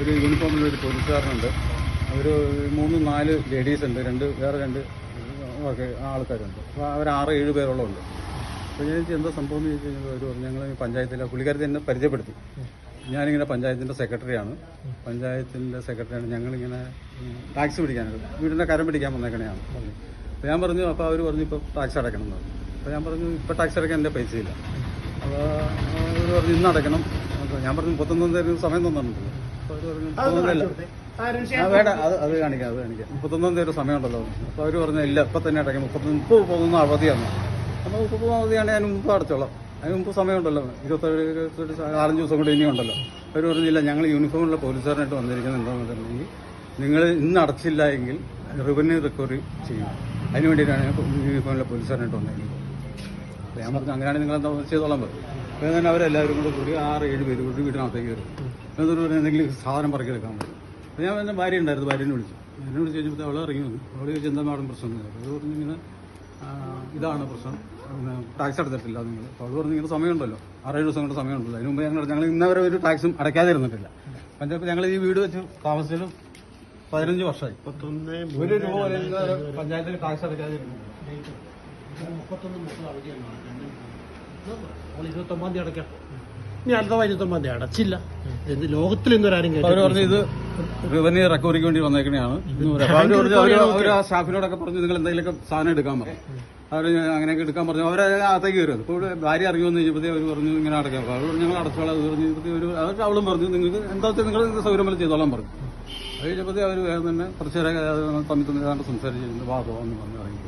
ഒരു യൂണിഫോമിൽ ഒരു പോലീസുകാരനുണ്ട് ഒരു മൂന്ന് നാല് ലേഡീസ് ഉണ്ട്. രണ്ട് വേറെ രണ്ട് ഒക്കെ ആൾക്കാരുണ്ട്. അപ്പോൾ അവർ ആറ് ഏഴ് പേരോളം ഉണ്ട് അപ്പോൾ ഞാൻ എന്താ സംഭവം എന്ന് ചോദിച്ചു കഴിഞ്ഞാൽ ഞങ്ങൾ പഞ്ചായത്തിലെ പുള്ളിക്കാരത്തെ എന്നെ പരിചയപ്പെടുത്തി. ഞാനിങ്ങനെ പഞ്ചായത്തിന്റെ സെക്രട്ടറിയാണ്. പഞ്ചായത്തിന്റെ സെക്രട്ടറിയാണ് ഞങ്ങളിങ്ങനെ ടാക്സ് പിടിക്കാനാണ് വീടിന്റെ കരം പിടിക്കാൻ വന്നേക്കണെയാണ്. അപ്പോൾ ഞാൻ പറഞ്ഞു അപ്പോൾ അവർ പറഞ്ഞു ഇപ്പോൾ ടാക്സ് അടയ്ക്കണം എന്ന് പറഞ്ഞു. അപ്പോൾ ഞാൻ പറഞ്ഞു ഇപ്പോൾ ടാക്സ് അടയ്ക്കാൻ എന്റെ പൈസയില്ല. അപ്പോൾ അവർ പറഞ്ഞു ഇന്ന് അടയ്ക്കണം. ഞാൻ പറഞ്ഞു മുപ്പത്തൊന്നാം തീയതി സമയം തന്നിട്ടുണ്ടല്ലോ അത് അത് കാണിക്കാം അത് കാണിക്കാം. മുപ്പത്തൊന്നാം തീയതി സമയം ഉണ്ടല്ലോ അപ്പോൾ അവർ പറഞ്ഞു ഇല്ല ഇപ്പം തന്നെ അടയ്ക്കാം. മുപ്പത്തൊന്ന് മുപ്പത് പോകുന്ന അവധിയാണ്. അപ്പോൾ മുപ്പത് അവധിയാണെങ്കിൽ അതിന് മുമ്പ് അടച്ചോളാം. അതിന് മുമ്പ് സമയമുണ്ടല്ലോ. ഇരുപത്തേഴ് ഇരുപത്തെട്ട് നാലഞ്ച് ദിവസം കൂടി ഇനിയും ഉണ്ടല്ലോ. അവർ പറഞ്ഞില്ല ഞങ്ങൾ യൂണിഫോമുള്ള പോലീസുകാരനായിട്ട് വന്നിരിക്കുന്നുണ്ടോയെന്ന് പറഞ്ഞിട്ടുണ്ടെങ്കിൽ നിങ്ങൾ ഇന്ന് അടച്ചില്ല എങ്കിൽ റവന്യൂ റിക്കവറി ചെയ്യും. അതിന് വേണ്ടിയിട്ടാണ് യൂണിഫോമിലെ പോലീസുകാരനായിട്ട് വന്നിരിക്കുന്നത്. ഞാൻ പറഞ്ഞു അങ്ങനെയാണെങ്കിൽ നിങ്ങൾ എന്താ ചെയ്തോളാൻ പറയും. അപ്പോൾ തന്നെ അവരെല്ലാവരും കൂടെ കൂടി ആറ് ഏഴ് പേര് കൂടി വീടിനകത്തേക്ക് കയറും എന്നിട്ട് എന്തെങ്കിലും സാധനം പറക്കിയെടുക്കാൻ പറ്റും. അപ്പോൾ ഞാൻ എന്റെ ഭാര്യ ഉണ്ടായിരുന്നു ഭാര്യനെ വിളിച്ചു. എന്നെ വിളിച്ച് കഴിഞ്ഞപ്പോൾ അവൾ ഇറങ്ങി വന്നു. അവൾ ചോദിച്ചു എന്താ മാഡം പ്രശ്നം? അത്. പറഞ്ഞു ഇങ്ങനെ ഇതാണ് പ്രശ്നം. ടാക്സ് അടച്ചിട്ടില്ല നിങ്ങൾ. അപ്പോൾ അവൾ പറഞ്ഞു ഇങ്ങനെ സമയമുണ്ടല്ലോ. ആറേഴ് ദിവസം കൊണ്ട് സമയമുണ്ടല്ലോ. അതിന് മുമ്പ് ഞങ്ങൾ ഞങ്ങൾ ഇന്നവരെ ഒരു ടാക്സും അടയ്ക്കാതെ ഇരുന്നിട്ടില്ല. പഞ്ചായത്ത് ഞങ്ങൾ ഈ വീട് വെച്ച് താമസിച്ചത് പതിനഞ്ച് വർഷമായി. ഒരു രൂപ പഞ്ചായത്തിന് ടാക്സ് അടയ്ക്കാതെ ഇരുന്നു. മുപ്പത്തൊന്ന് മുപ്പത് അവധിയാണ് ഇരുപത്തൊമ്പതാം തീയതി അടയ്ക്കാം. ഇനി അടുത്ത വൈദ്യുതം തീയതി അടച്ചില്ല. എന്ത് ലോകത്തിൽ ഇന്നൊരാരും അവർ പറഞ്ഞു ഇത് റവന്യൂ റിക്കവറിക്ക് വേണ്ടി വന്നേക്കണെയാണ്. എന്ന് അവർ അവർ അവർ ആ സ്റ്റാഫിനോടൊക്കെ പറഞ്ഞു നിങ്ങൾ എന്തെങ്കിലുമൊക്കെ സാധനം എടുക്കാൻ പറഞ്ഞു. അവർ അങ്ങനെയൊക്കെ എടുക്കാൻ പറഞ്ഞു. അവരെ അകത്തേക്ക് വരും ഇപ്പോൾ ഭാര്യ ഇറങ്ങി വന്ന് കഴിഞ്ഞപ്പോൾ അവർ പറഞ്ഞു ഇങ്ങനെ അടയ്ക്കാം അപ്പോൾ അവർ പറഞ്ഞു ഞങ്ങൾ അടച്ചോളാം. അത് പറഞ്ഞു ഒരു അതൊക്കെ അവളും പറഞ്ഞു നിങ്ങൾക്ക് എന്താ വെച്ചാൽ നിങ്ങൾ ഇത് സൗകര്യം പോലെ ചെയ്തോളാം പറഞ്ഞു. അത് കഴിഞ്ഞപ്പോൾ അവർ വേഗം തന്നെ കുറച്ചേരെ തമ്മിൽ തമ്മിൽ സംസാരിച്ചിരുന്നു വാതോ വാ പോകാമെന്ന് പറഞ്ഞു ഇറങ്ങി